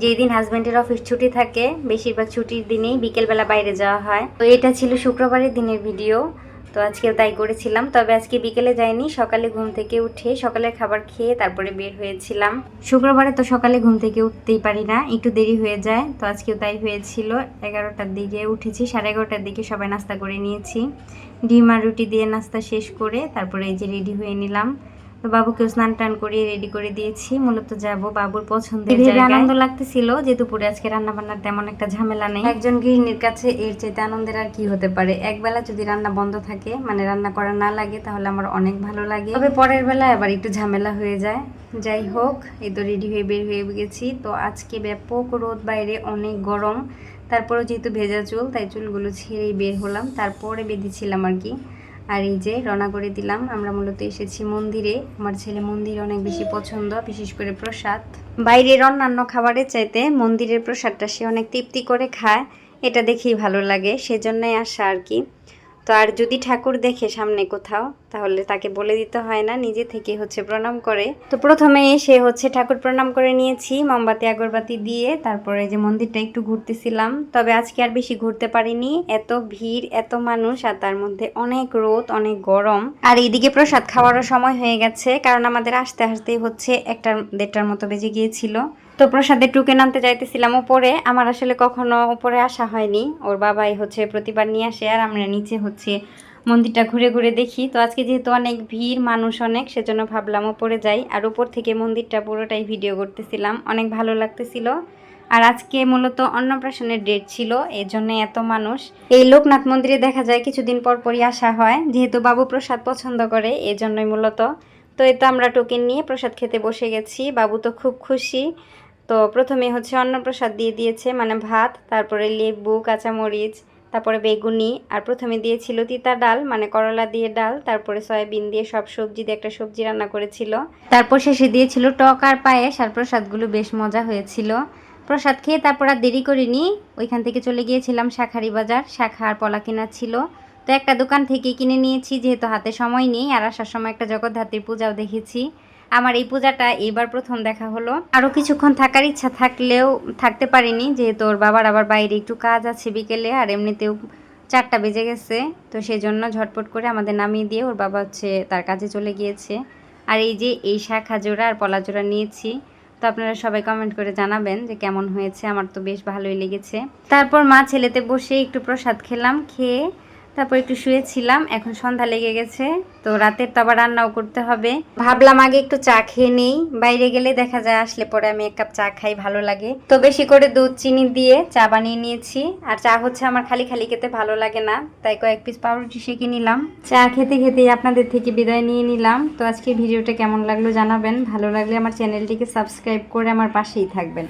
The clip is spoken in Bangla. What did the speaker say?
যেই দিন হাজবেন্ডের অফিস ছুটি থাকে, বেশিরভাগ ছুটির দিনেই বিকেলবেলা বাইরে যাওয়া হয়। তো এটা ছিল শুক্রবারের দিনের ভিডিও, তো আজকেও তাই করেছিলাম। তবে আজকে বিকেলে যাইনি, সকালে ঘুম থেকে উঠে সকালের খাবার খেয়ে তারপরে বের হয়েছিলাম। শুক্রবারে তো সকালে ঘুম থেকে উঠতেই পারি না, একটু দেরি হয়ে যায়, তো আজকেও তাই হয়েছিল। এগারোটার দিকে উঠেছি, সাড়ে এগারোটার দিকে সবাই নাস্তা করে নিয়েছি। ডিম আর রুটি দিয়ে নাস্তা শেষ করে তারপরে এই যে রেডি হয়ে নিলাম। তো বাবুকেও স্নান টান করিয়ে রেডি করে দিয়েছি। মূলত যাব বাবুর পছন্দের ভেবে আনন্দ লাগতেছিল যে দুপুরে আজকে রান্না বান্নার তেমন একটা ঝামেলা নেই। একজন গৃহিণীর কাছে এর চাইতে আনন্দের আর কি হতে পারে? একবেলা যদি রান্না বন্ধ থাকে মানে রান্না করা না লাগে তাহলে আমার অনেক ভালো লাগে। তবে পরের বেলা আবার একটু ঝামেলা হয়ে যায়। যাই হোক এই তো রেডি হয়ে বের হয়ে গেছি। তো আজকে ব্যাপক রোদ বাইরে অনেক গরম। তারপরে যেহেতু ভেজা চুল তাই চুলগুলো ছেড়েই বের হলাম। তারপরে বেঁধেছিলাম আর কি। আর এই যে রওনা করে দিলাম, আমরা মূলত এসেছি মন্দিরে। আমার ছেলে মন্দির অনেক বেশি পছন্দ, বিশেষ করে প্রসাদ। বাইরের অন্যান্য খাবারের চাইতে মন্দিরের প্রসাদটা সে অনেক তৃপ্তি করে খায়, এটা দেখেই ভালো লাগে, সেজন্যই আসা আর কি। তো আর যদি ঠাকুর দেখে সামনে কোথাও, তাহলে তাকে বলে দিতে হয় না, নিজে থেকে হচ্ছে প্রণাম করে। তো প্রথমে সে হচ্ছে ঠাকুর প্রণাম করে নিয়েছি, মোমবাতি, আগরবাতি দিয়ে, তারপরে যে মন্দিরটা একটু ঘুরতেছিলাম। তবে আজকে আর বেশি ঘুরতে পারিনি, এত ভিড়, এত মানুষ, আর তার মধ্যে অনেক রোদ, অনেক গরম। আর এইদিকে প্রসাদ খাওয়ারও সময় হয়ে গেছে, কারণ আমাদের আসতে আসতেই হচ্ছে একটা দেড়টার মতো বেজে গিয়েছিল। তো প্রসাদে টুকে নামতে যাইতেছিলাম উপরে। আমার আসলে কখনো উপরে আসা হয়নি। ওর বাবাই হচ্ছে প্রতিবার নিয়ে আসে আর আমরা নিচে হচ্ছে মন্দিরটা ঘুরে ঘুরে দেখি। তো আজকে যেহেতু অনেক ভিড়, মানুষ অনেক, সেজন্য ভাবলাম উপরে যাই। আর উপর থেকে মন্দিরটা পুরোটাই ভিডিও করতেছিলাম। অনেক ভালো লাগতেছিল। আর আজকে মূলত অন্নপ্রাশনের ডেট ছিল এই জন্য এত মানুষ। এই লোকনাথ মন্দিরে দেখা যায় কিছুদিন পর পরই আসা হয়। যেহেতু বাবু প্রসাদ পছন্দ করে এই জন্যই মূলত। তো এই তো আমরা টোকেন নিয়ে প্রসাদ খেতে বসে গেছি। বাবু তো খুব খুশি। তো প্রথমে হচ্ছে অন্নপ্রসাদ দিয়ে দিয়েছে মানে ভাত, তারপরে লেবু, কাঁচামরিচ, তারপরে বেগুনি, আর প্রথমে দিয়েছিল তিতা ডাল মানে করলা দিয়ে ডাল, তারপরে সয়াবিন দিয়ে সব সবজি দিয়ে একটা সবজি রান্না করেছিল। তারপর শেষে দিয়েছিল টক আর পায়েস, আর প্রসাদগুলো বেশ মজা হয়েছিল। প্রসাদ খেয়ে তারপর আর দেরি করিনি, ওইখান থেকে চলে গিয়েছিলাম শাখারি বাজার, শাখা আর পলা কেনা ছিল। তো একটা দোকান থেকে কিনে নিয়েছি, যেহেতু হাতে সময় নেই আর আসার সময় একটা জগদ্ধাত্রীর পূজাও দেখেছি। আমার এই পূজাটা এবার প্রথম দেখা হলো। আরও কিছুক্ষণ থাকার ইচ্ছা থাকলেও, থাকতে পারিনি, যেহেতু ওর বাবার আবার বাইরে একটু কাজ আছে বিকেলে আর এমনিতেও চারটা বেজে গেছে। তো সেই জন্য ঝটপট করে আমাদের নামিয়ে দিয়ে ওর বাবা হচ্ছে তার কাজে চলে গিয়েছে। আর এই যে এই শাখা জোড়া আর পলা জোড়া নিয়েছি, তো আপনারা সবাই কমেন্ট করে জানাবেন যে কেমন হয়েছে। আমার তো বেশ ভালোই লেগেছে। তারপর মা ছেলেতে বসে একটু প্রসাদ খেলাম, খেয়ে তারপর একটু শুয়েছিলাম, এখন সন্ধ্যা লেগে গেছে, তো রাতের তো আবার রান্নাও করতে হবে। ভাবলাম আগে একটু চা খেয়ে নেই, বাইরে গেলে দেখা যায় আসলে পরে আমি এক কাপ চা খাই, ভালো লাগে। তো বেশি করে দুধ, চিনি দিয়ে চা বানিয়ে নিয়েছি, আর চা হচ্ছে আমার খালি খালি খেতে ভালো লাগে না, তাই কয়েক পিস পাউরুটি সেঁকে নিলাম। চা খেতে খেতেই আপনাদের থেকে বিদায় নিয়ে নিলাম। তো আজকে ভিডিওটা কেমন লাগল জানাবেন, ভালো লাগলে আমার চ্যানেলটিকে সাবস্ক্রাইব করে আমার পাশেই থাকবেন।